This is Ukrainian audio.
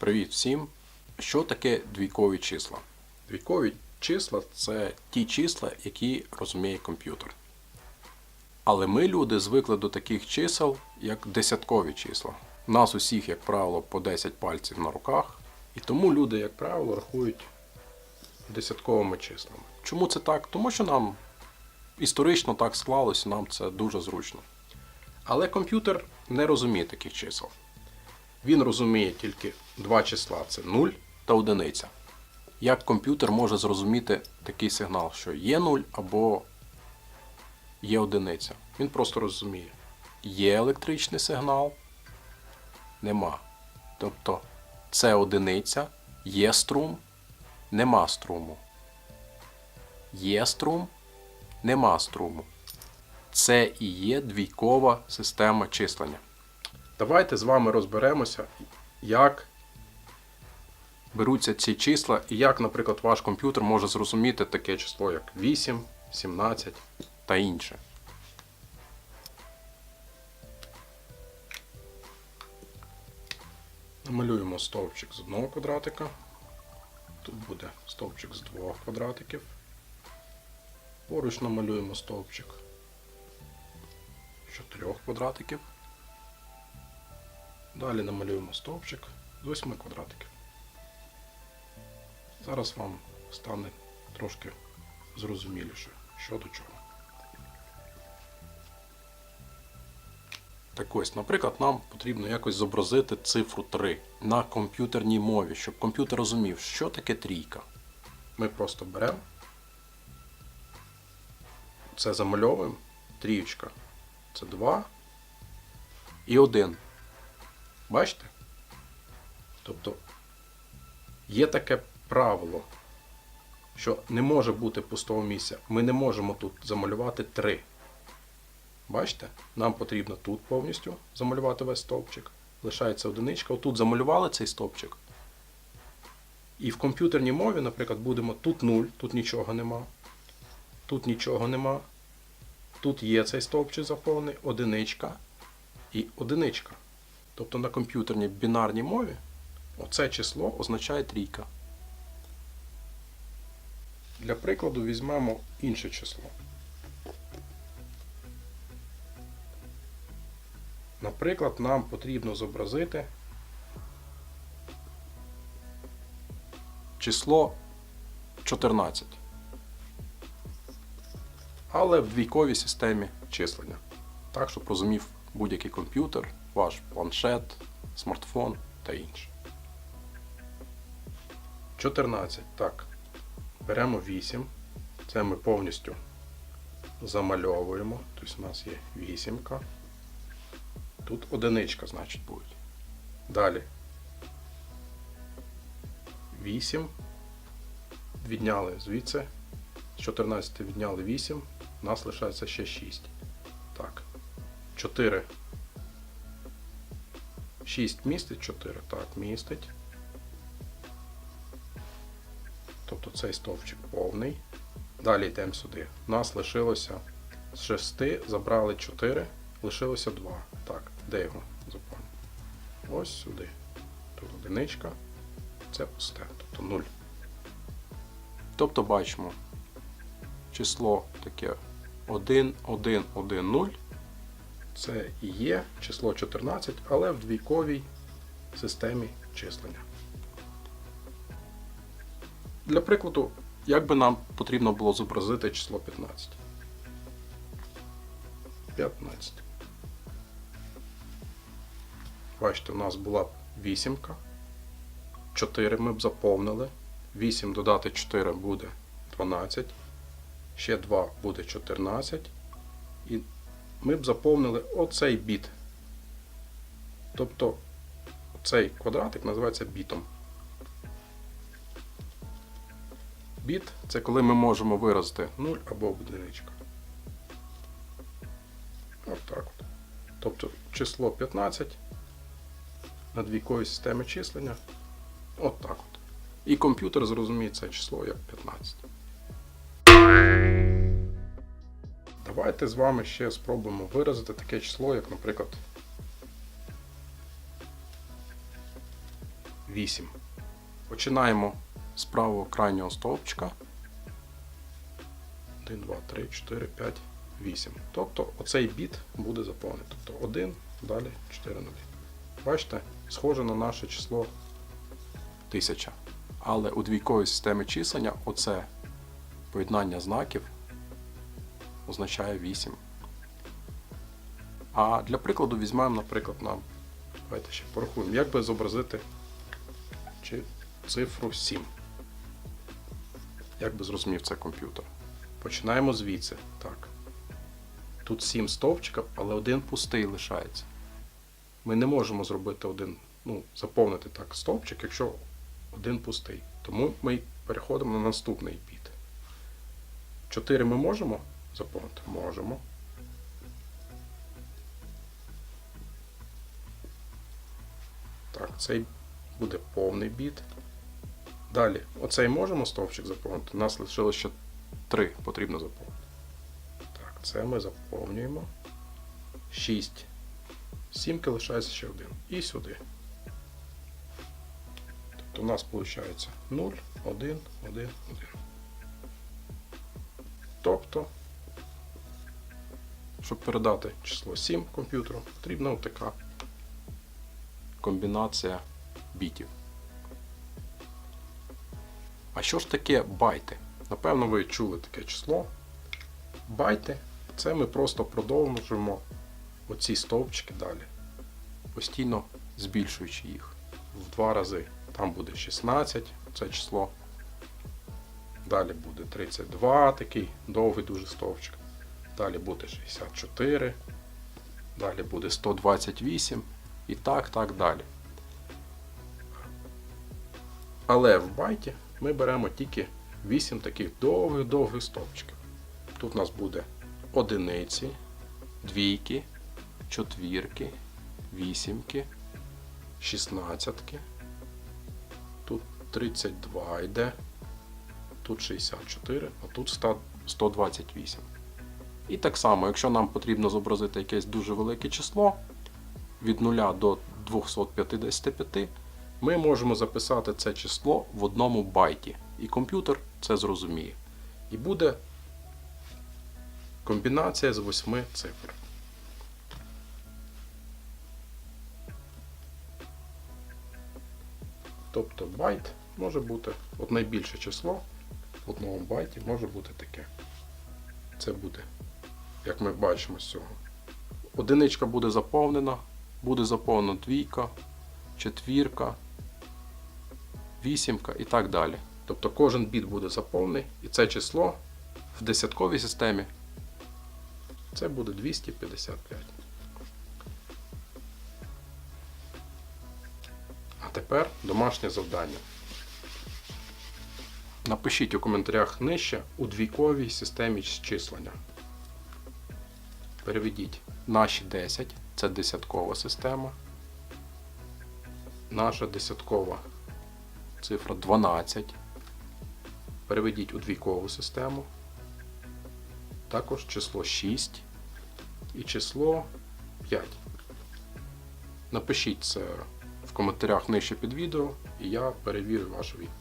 Привіт всім! Що таке двійкові числа? Двійкові числа це ті числа, які розуміє комп'ютер. Але ми, люди, звикли до таких чисел, як десяткові числа. Нас усіх, як правило, по 10 пальців на руках, і тому люди, як правило, рахують десятковими числами. Чому це так? Тому що нам історично так склалося, нам це дуже зручно. Але комп'ютер не розуміє таких чисел. Він розуміє тільки два числа це 0 та одиниця. Як комп'ютер може зрозуміти такий сигнал, що є 0 або є одиниця? Він просто розуміє, є електричний сигнал, нема. Тобто це одиниця, є струм, нема струму. Є струм, нема струму. Це і є двійкова система числення. Давайте з вами розберемося, як беруться ці числа і як, наприклад, ваш комп'ютер може зрозуміти таке число, як 8, 17 та інше. Намалюємо стовпчик з одного квадратика. Тут буде стовпчик з двох квадратиків. Поруч намалюємо стовпчик з чотирьох квадратиків. Далі намалюємо стовпчик з 8 квадратиків. Зараз вам стане трошки зрозуміліше, що до чого. Так ось, наприклад, нам потрібно якось зобразити цифру 3 на комп'ютерній мові, щоб комп'ютер розумів, що таке трійка. Ми просто беремо, це замальовуємо, трієчка, це 2 і 1. Бачите? Тобто є таке правило, що не може бути пустого місця. Ми не можемо тут замалювати 3. Бачите? Нам потрібно тут повністю замалювати весь стовпчик. Лишається одиничка. Отут замалювали цей стовпчик. І в комп'ютерній мові, наприклад, будемо тут 0, тут нічого нема. Тут нічого нема. Тут є цей стовпчик заповнений, одиничка і одиничка. Тобто на комп'ютерній бінарній мові оце число означає трійка. Для прикладу візьмемо інше число. Наприклад, нам потрібно зобразити число 14. Але в двійковій системі числення. Так, щоб розумів будь-який комп'ютер, ваш планшет, смартфон та інше. 14. Так. Беремо 8. Це ми повністю замальовуємо. Тобто у нас є вісімка. Тут одиничка, значить, буде. Далі. 8. Відняли звідси. З 14 відняли 8. У нас лишається ще 6. Так. 4. 6 містить 4. Так, містить. Тобто цей стовпчик повний. Далі йдемо сюди. У нас лишилося з 6, забрали 4, лишилося 2. Так, де його заповнюємо? Ось сюди. Тут одиничка. Це пусте, тобто 0. Тобто бачимо число таке 1, 1, 1, 0. Це і є число 14, але в двійковій системі числення. Для прикладу, як би нам потрібно було зобразити число 15? 15. Бачите, у нас була б вісімка. 4 ми б заповнили. 8 додати 4 буде 12. Ще 2 буде 14. Ми б заповнили оцей біт. Тобто цей квадратик називається бітом. Біт це коли ми можемо виразити 0 або одиничка. От так от. Тобто число 15 на двійковій системі числення. От так от. І комп'ютер зрозуміє це число як 15. Давайте з вами ще спробуємо виразити таке число, як, наприклад, 8. Починаємо з правого крайнього стовпчика. 1, 2, 3, 4, 5, 8. Тобто оцей біт буде заповнений. Тобто 1, далі 4 нулі. Бачите, схоже на наше число 1000. Але у двійковій системі числення оце поєднання знаків означає 8. А для прикладу візьмемо, наприклад, нам. Давайте ще порахуємо, як би зобразити чи цифру 7. Як би зрозумів це комп'ютер? Починаємо звідси. Так. Тут 7 стовпчиків, але один пустий лишається. Ми не можемо зробити один, ну, заповнити так стовпчик, якщо один пустий. Тому ми переходимо на наступний біт. 4 ми можемо заповнити? Можемо. Так, цей буде повний біт. Далі, оцей можемо стовпчик заповнити. У нас лишилося ще 3 потрібно заповнити. Так, це ми заповнюємо. 6. Сімки лишається ще один. І сюди. Тобто у нас виходить 0, 1, 1, 1. Тобто, щоб передати число 7 комп'ютеру, потрібна така комбінація бітів. А що ж таке байти? Напевно, ви чули таке число. Байти це ми просто продовжуємо оці стовпчики далі, постійно збільшуючи їх в два рази. Там буде 16, це число. Далі буде 32, такий довгий дуже стовпчик. Далі буде 64. Далі буде 128 і так, так далі. Але в байті ми беремо тільки 8 таких довгих-довгих стовпчиків. Тут у нас буде одиниці, двійки, четвірки, вісімки, шістнадцятки. Тут 32 йде, тут 64, а тут 128. І так само, якщо нам потрібно зобразити якесь дуже велике число від 0 до 255, ми можемо записати це число в одному байті. І комп'ютер це зрозуміє. І буде комбінація з 8 цифр. Тобто байт може бути от найбільше число в одному байті може бути таке. Це буде, як ми бачимо з цього. Одиничка буде заповнена, буде заповнена двійка, четвірка, вісімка і так далі. Тобто кожен біт буде заповнений, і це число в десятковій системі це буде 255. А тепер домашнє завдання. Напишіть у коментарях нижче у двійковій системі числення. Переведіть наші 10, це десяткова система. Наша десяткова цифра 12. Переведіть у двійкову систему. Також число 6 і число 5. Напишіть це в коментарях нижче під відео, і я перевірю вашу відповідь.